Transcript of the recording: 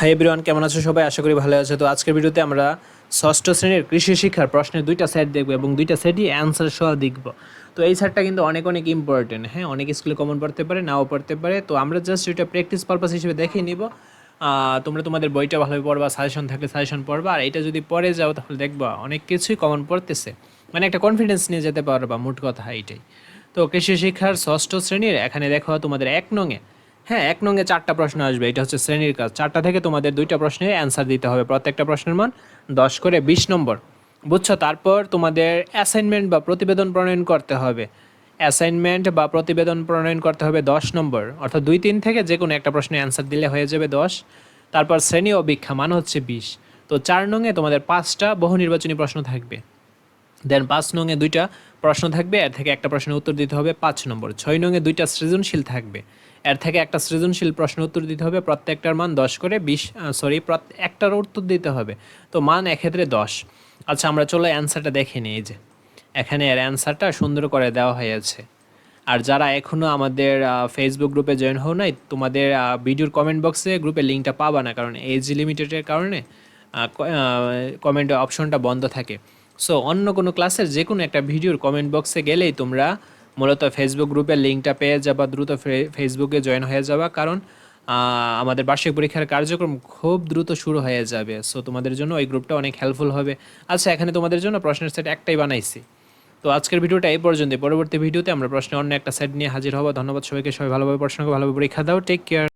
Hi everyone কেমন আছো সবাই? আশা করি ভালো আছে। তো আজকের ভিডিওতে আমরা ষষ্ঠ শ্রেণির কৃষি শিক্ষার প্রশ্নের দুইটা সেট দেখব এবং দুইটা সেটই অ্যান্সার সহ দেখব। তো এই সেটটা কিন্তু অনেক অনেক ইম্পর্টেন্ট হ্যাঁ? অনেক স্কুলে কমন পড়তে পারে, নাও পড়তে পারে। তো আমরা জাস্ট এটা প্র্যাকটিস পারপাস হিসেবে দেখে নিব। তোমরা তোমাদের বইটা ভালোভাবে পড়বা সাজেশন থাকলে সাজেশন পড়বা। আর এটা যদি পড়ে যাও, তাহলে দেখবা অনেক কিছুই কমন পড়তেছে। মানে একটা কনফিডেন্স নিয়ে যেতে পারবা, মোট কথা এইটাই তো কৃষি শিক্ষার ষষ্ঠ শ্রেণির, এখানে দেখো তোমাদের এক নঙে হ্যাঁ এক নঙ্গে চারটা প্রশ্ন আসবে, এটা হচ্ছে শ্রেণির কাজ। চারটা থেকে তোমাদের দুইটা প্রশ্নের অ্যান্সার দিতে হবে, প্রত্যেকটা প্রশ্নের মান দশ করে বিশ নম্বর। বুঝছ? তারপর তোমাদের অ্যাসাইনমেন্ট বা প্রতিবেদন প্রণয়ন করতে হবে। অ্যাসাইনমেন্ট বা প্রতিবেদন প্রণয়ন করতে হবে দশ নম্বর। অর্থাৎ দুই তিন থেকে যে কোনো একটা প্রশ্নের অ্যান্সার দিলে হয়ে যাবে দশ। তারপর শ্রেণি অভিক্ষা মান হচ্ছে বিশ। তো চার নঙে তোমাদের পাঁচটা বহু নির্বাচনী প্রশ্ন থাকবে। দেন পাঁচ নঙে দুইটা প্রশ্ন থাকবে, এর থেকে একটা প্রশ্নের উত্তর দিতে হবে পাঁচ নম্বর। ছয় নঙে দুইটা সৃজনশীল থাকবে। এর থেকে একটা সৃজনশীল প্রশ্ন উত্তর দিতে হবে, প্রত্যেকটার মান দশ করে, বিশ সরি একটার উত্তর দিতে হবে। তো মান এক্ষেত্রে দশ। আচ্ছা আমরা চলো অ্যান্সারটা দেখে নিই যে। এখানে এর অ্যান্সারটা সুন্দর করে দেওয়া হয়েছে। আর যারা এখনও আমাদের ফেসবুক গ্রুপে জয়েন হও নাই, তোমাদের ভিডিওর কমেন্ট বক্সে গ্রুপের লিঙ্কটা পাবা না, কারণ এজ লিমিটেডের কারণে কমেন্ট অপশনটা বন্ধ থাকে। সো অন্য কোনো ক্লাসের যে কোনো একটা ভিডিওর কমেন্ট বক্সে গেলেই তোমরা মূলত ফেসবুক গ্রুপের লিঙ্কটা পেয়ে যাবা দ্রুত ফেসবুকে জয়েন হয়ে যাওয়া। কারণ আমাদের বার্ষিক পরীক্ষার কার্যক্রম খুব দ্রুত শুরু হয়ে যাবে। সো তোমাদের জন্য ওই গ্রুপটা অনেক হেল্পফুল হবে। আচ্ছা এখানে তোমাদের জন্য প্রশ্নের সেট একটাই বানাইছি। তো আজকের ভিডিওটা এই পর্যন্ত পরবর্তী ভিডিওতে আমরা প্রশ্নের অন্য একটা সেট নিয়ে হাজির হব। ধন্যবাদ সবাইকে। সবাই ভালোভাবে পড়াশোনা করে ভালোভাবে পরীক্ষা দাও। Take care